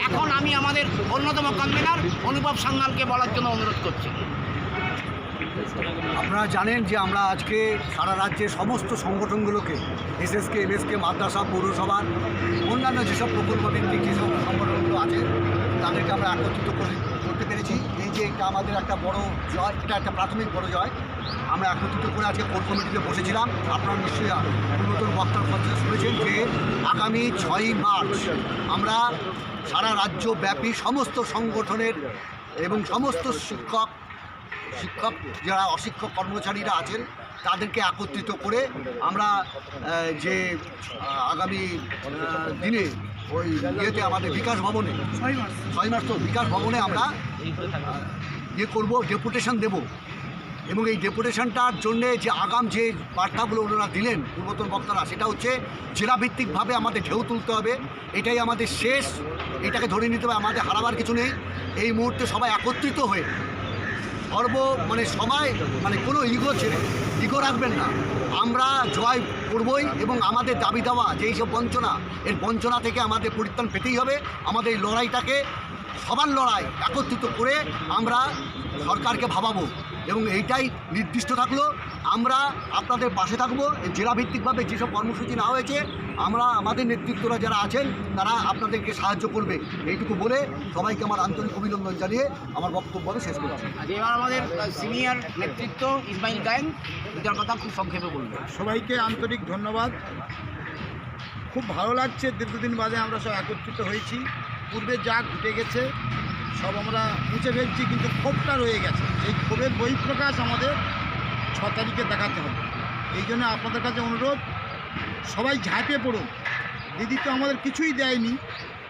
এখন আমি আমাদের অন্যতম কনভেনার অনুভব সান্যালকে বলার জন্য অনুরোধ করছি। আপনারা জানেন যে আমরা আজকে সারা রাজ্যের সমস্ত সংগঠনগুলোকে, এসএসকে, এমএসকে, মাদ্রাসা পৌরসভার অন্যান্য যেসব প্রকল্প ভিত্তিক যেসব সংগঠনগুলো আছে, তাদেরকে আমরা একত্রিত করে- পেরেছি। এই যে এটা আমাদের একটা বড় জয়, এটা একটা প্রাথমিক বড় জয়। আমরা একত্রিত করে আজকে কোর কমিটিতে বসেছিলাম। আপনারা নিশ্চয়ই নতুন বক্তার কথা শুনেছেন যে আগামী ছয়ই মার্চ আমরা সারা রাজ্যব্যাপী সমস্ত সংগঠনের এবং সমস্ত শিক্ষক শিক্ষক যারা অশিক্ষক কর্মচারীরা আছেন, তাদেরকে একত্রিত করে আমরা যে আগামী দিনে ওই ইয়েতে আমাদের বিকাশ ভবনে। ছয় মাস। তো বিকাশ ভবনে আমরা ইয়ে করব ডেপুটেশন দেব। এবং এই ডেপুটেশনটার জন্যে যে আগাম যে বার্তাগুলো ওনারা দিলেন পূর্বতন বক্তারা সেটা হচ্ছে জেলাভিত্তিকভাবে আমাদের ঢেউ তুলতে হবে। এটাই আমাদের শেষ। এটাকে ধরে নিতে হবে আমাদের হারাবার কিছু নেই। এই মুহূর্তে সবাই একত্রিত হয়ে সর্ব মানে সবাই মানে কোনো ইগো ছেড়ে ইগো রাখবেন না। আমরা জয় করবই এবং আমাদের দাবি দেওয়া, যেই সব বঞ্চনা, এর বঞ্চনা থেকে আমাদের পরিত্রাণ পেতেই হবে। আমাদের এই লড়াইটাকে, সবার লড়াই একত্রিত করে আমরা সরকারকে ভাবাবো এবং এইটাই নির্দিষ্ট থাকল। আমরা আপনাদের পাশে থাকব। এই জেলাভিত্তিকভাবে যেসব কর্মসূচি না হয়েছে আমরা আমাদের নেতৃত্বরা যারা আছেন তারা আপনাদেরকে সাহায্য করবে। এইটুকু বলে সবাইকে আমার আন্তরিক অভিনন্দন জানিয়ে আমার বক্তব্য আমি শেষ করছি। আজ এবার আমাদের সিনিয়র নেতৃত্ব ইসমাইল গায়েন এটার কথা খুব সংক্ষেপে বলবেন সবাইকে আন্তরিক ধন্যবাদ। খুব ভালো লাগছে দীর্ঘদিন বাদে আমরা সব একত্রিত হয়েছি। পূর্বে যা ঘটে গেছে সব আমরা মুছে ফেলছি কিন্তু ক্ষোভটা রয়ে গেছে। এই ক্ষোভের বহিঃপ্রকাশ আমাদের ছ তারিখে দেখাতে হবে। এই জন্য আপনাদের কাছে অনুরোধ, সবাই ঝাঁপে পড়ুন। দিদি তো আমাদের কিছুই দেয়নি,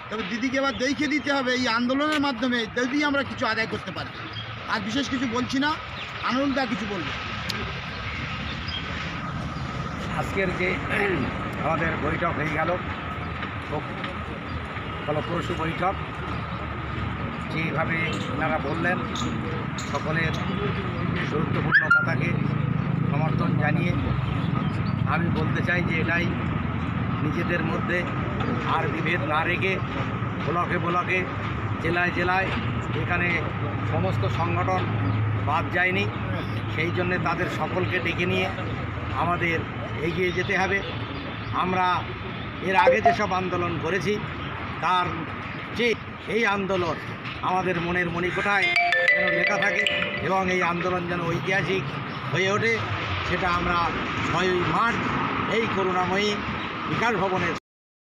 তবে দিদিকে এবার দেখে দিতে হবে এই আন্দোলনের মাধ্যমে যদি আমরা কিছু আদায় করতে পারি। আর বিশেষ কিছু বলছি না আনন্দা কিছু বলব। আজকের যে আমাদের বৈঠক হয়ে গেল, খুব বৈঠক। যেভাবে ওনারা বললেন, সকলের গুরুত্বপূর্ণ কথাকে সমর্থন জানিয়ে আমি বলতে চাই যে এটাই নিজেদের মধ্যে আর বিভেদ না রেখে ব্লকে ব্লকে, জেলায় জেলায় এখানে সমস্ত সংগঠন বাদ যায়নি। সেই জন্যে তাদের সকলকে ডেকে নিয়ে আমাদের এগিয়ে যেতে হবে। আমরা এর আগে যেসব আন্দোলন করেছি, তার যে এই আন্দোলন আমাদের মনের মণিকোঠায় যেন লেখা থাকে এবং এই আন্দোলন যেন ঐতিহাসিক হয়ে ওঠে। সেটা আমরা ছয়ই মার্চ এই করুণাময়ী বিকাশ ভবনের